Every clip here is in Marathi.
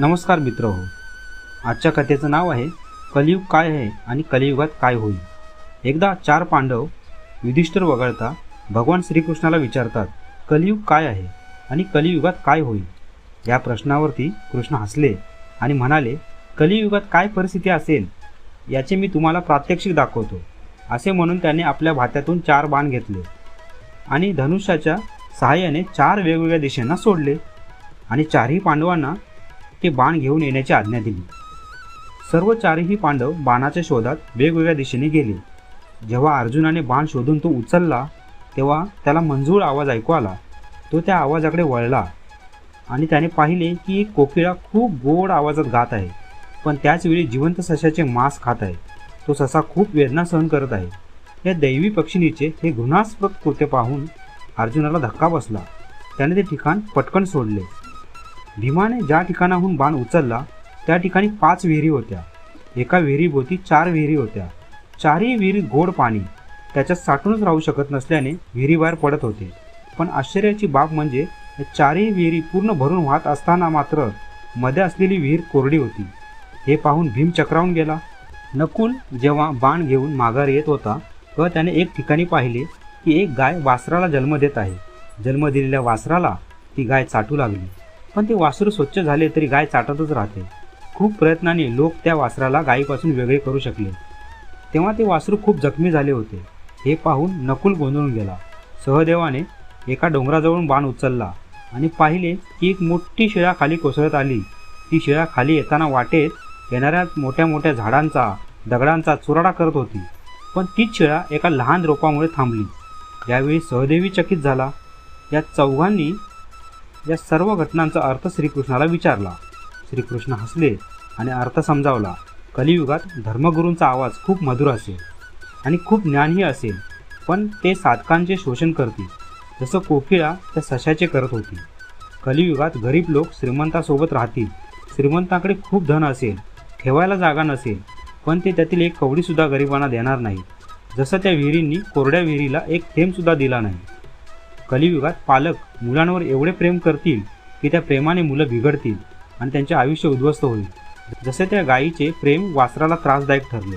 नमस्कार मित्र हो. आजच्या कथेचं नाव आहे कलियुग काय आहे आणि कलियुगात काय होईल? एकदा चार पांडव युधिष्ठिर वगळता भगवान श्रीकृष्णाला विचारतात कलियुग काय आहे आणि कलियुगात काय होईल? या प्रश्नावरती कृष्ण हसले आणि म्हणाले कलियुगात काय परिस्थिती असेल याचे मी तुम्हाला प्रात्यक्षिक दाखवतो असे म्हणून त्याने आपल्या भात्यातून चार बाण घेतले आणि धनुष्याच्या सहाय्याने चार वेगवेगळ्या दिशेंना सोडले आणि चारही पांडवांना ते बाण घेऊन येण्याची आज्ञा दिली. सर्व चारही पांडव बाणाच्या शोधात वेगवेगळ्या दिशेने गेले. जेव्हा अर्जुनाने बाण शोधून तो उचलला तेव्हा त्याला मंजूळ आवाज ऐकू आला. तो त्या आवाजाकडे वळला आणि त्याने पाहिले की एक कोकिळा खूप गोड आवाजात गात आहे पण त्याचवेळी जिवंत सशाचे मांस खात आहे. तो ससा खूप वेदना सहन करत आहे. या दैवी पक्षिणीचे हे घृणास्पद कृत्य पाहून अर्जुनाला धक्का बसला. त्याने ते ठिकाण पटकन सोडले. भीमाने ज्या ठिकाणाहून बाण उचलला त्या ठिकाणी पाच विहिरी होत्या. एका विहिरीभोवती चार विहिरी होत्या. चारही विहिरीत गोड पाणी. त्याच्यात साठूनच राहू शकत नसल्याने विहिरीबाहेर पडत होते. पण आश्चर्याची बाब म्हणजे चारही विहिरी पूर्ण भरून वाहत असताना मात्रमध्ये असलेली विहीर कोरडी होती. हे पाहून भीम चक्रावून गेला. नकुल जेव्हा बाण घेऊन माघार येत होता तेव्हा त्याने एक ठिकाणी पाहिले की एक गाय वासराला जन्म देत आहे. जन्म दिलेल्या वासराला ती गाय चाटू लागली. पण ते वासरू स्वच्छ झाले तरी गाय चाटतच राहते. खूप प्रयत्नाने लोक त्या वासराला गायीपासून वेगळे करू शकले. तेव्हा ते वासरू खूप जखमी झाले होते. हे पाहून नकुल गोंधळून गेला. सहदेवाने एका डोंगराजवळून बाण उचलला आणि पाहिले की एक मोठी शिळा खाली कोसळत आली. ती शिळा खाली येताना वाटेत येणाऱ्या मोठ्या मोठ्या झाडांचा दगडांचा चुराडा करत होती. पण तीच शिळा एका लहान रोपामुळे थांबली. यावेळी सहदेवी चकित झाला. या चौघांनी या सर्व घटनांचा अर्थ श्रीकृष्णाला विचारला. श्रीकृष्ण हसले आणि अर्थ समजावला. कलियुगात धर्मगुरूंचा आवाज खूप मधुर असेल आणि खूप ज्ञानही असेल पण ते साधकांचे शोषण करतील. जसं कोकिळा त्या सशाचे करत होती. कलियुगात गरीब लोक श्रीमंतासोबत राहतील. श्रीमंताकडे खूप धन असेल ठेवायला जागा नसेल पण ते त्यातील एक कवडीसुद्धा गरिबांना देणार नाही जसं त्या विहिरींनी कोरड्या विहिरीला एक थेंबसुद्धा दिला नाही. कलियुगात पालक मुलांवर एवढे प्रेम करतील की त्या प्रेमाने मुलं बिघडतील आणि त्यांचे आयुष्य उद्ध्वस्त होईल. जसे त्या गायीचे प्रेम वासराला त्रासदायक ठरले.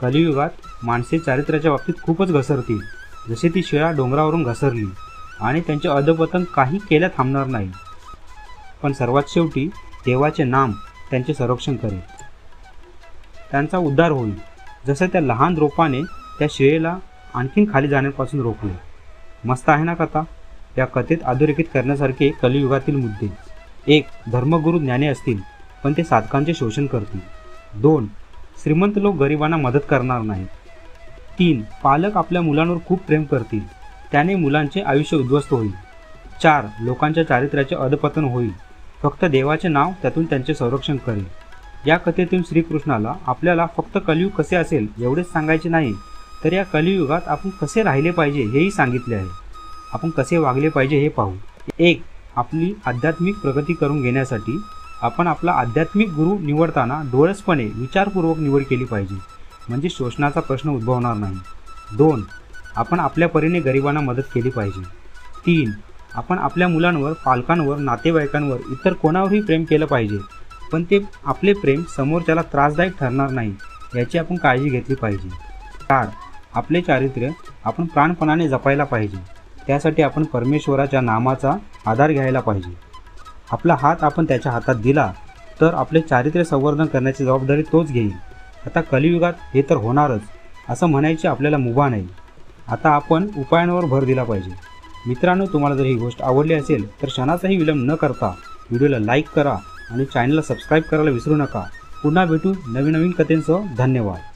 कलियुगात माणसे चारित्र्याच्या बाबतीत खूपच घसरतील. जसे ती शिळा डोंगरावरून घसरली आणि त्यांचे अधपतन काही केल्या थांबणार नाही. पण सर्वात शेवटी देवाचे नाम त्यांचे संरक्षण करेल. त्यांचा उद्धार होईल. जसं त्या लहान रोपाने त्या शिळेला आणखीन खाली जाण्यापासून रोखले. मस्त आहे ना कथा? या कथेत अधोरेखित करण्यासारखे कलियुगातील मुद्दे. एक धर्मगुरू ज्ञाने असतील पण ते साधकांचे शोषण करतील. दोन श्रीमंत लोक गरिबांना मदत करणार नाहीत. तीन पालक आपल्या मुलांवर खूप प्रेम करतील. त्याने मुलांचे आयुष्य उद्ध्वस्त होईल. चार लोकांच्या चारित्र्याचे अधपतन होईल. फक्त देवाचे नाव त्यातून त्यांचे संरक्षण करेल. या कथेतून श्रीकृष्णाला आपल्याला फक्त कलियुग कसे असेल एवढेच सांगायचे नाही. तर या कलियुगात आपण कसे राहिले पाहिजे हेही सांगितले आहे. आपण कसे वागले पाहिजे हे पाहू. एक आपली आध्यात्मिक प्रगती करून घेण्यासाठी आपण आपला आध्यात्मिक गुरु निवडताना डोळसपणे विचारपूर्वक निवड केली पाहिजे. म्हणजे शोषणाचा प्रश्न उद्भवणार नाही. दोन आपण आपल्या परीने गरिबांना मदत केली पाहिजे. तीन आपण आपल्या मुलांवर पालकांवर नातेवाईकांवर इतर कोणावरही प्रेम केलं पाहिजे. पण ते आपले प्रेम समोरच्याला त्रासदायक ठरणार नाही याची आपण काळजी घेतली पाहिजे. चार आपले चारित्र्य आपण प्राणपणाने जपायला पाहिजे. त्यासाठी आपण परमेश्वराच्या नामाचा आधार घ्यायला पाहिजे. आपला हात आपण त्याच्या हातात दिला तर आपले चारित्र्य संवर्धन करण्याची जबाबदारी तोच घेईल. आता कलियुगात हे तर होणारच असं म्हणायची आपल्याला मुभा नाही. आता आपण उपायांवर भर दिला पाहिजे. मित्रांनो तुम्हाला जर ही गोष्ट आवडली असेल तर क्षणाचाही विलंब न करता व्हिडिओला लाईक करा आणि चॅनलला सबस्क्राईब करायला विसरू नका. पुन्हा भेटू नवीन नवीन कथेंसह. धन्यवाद.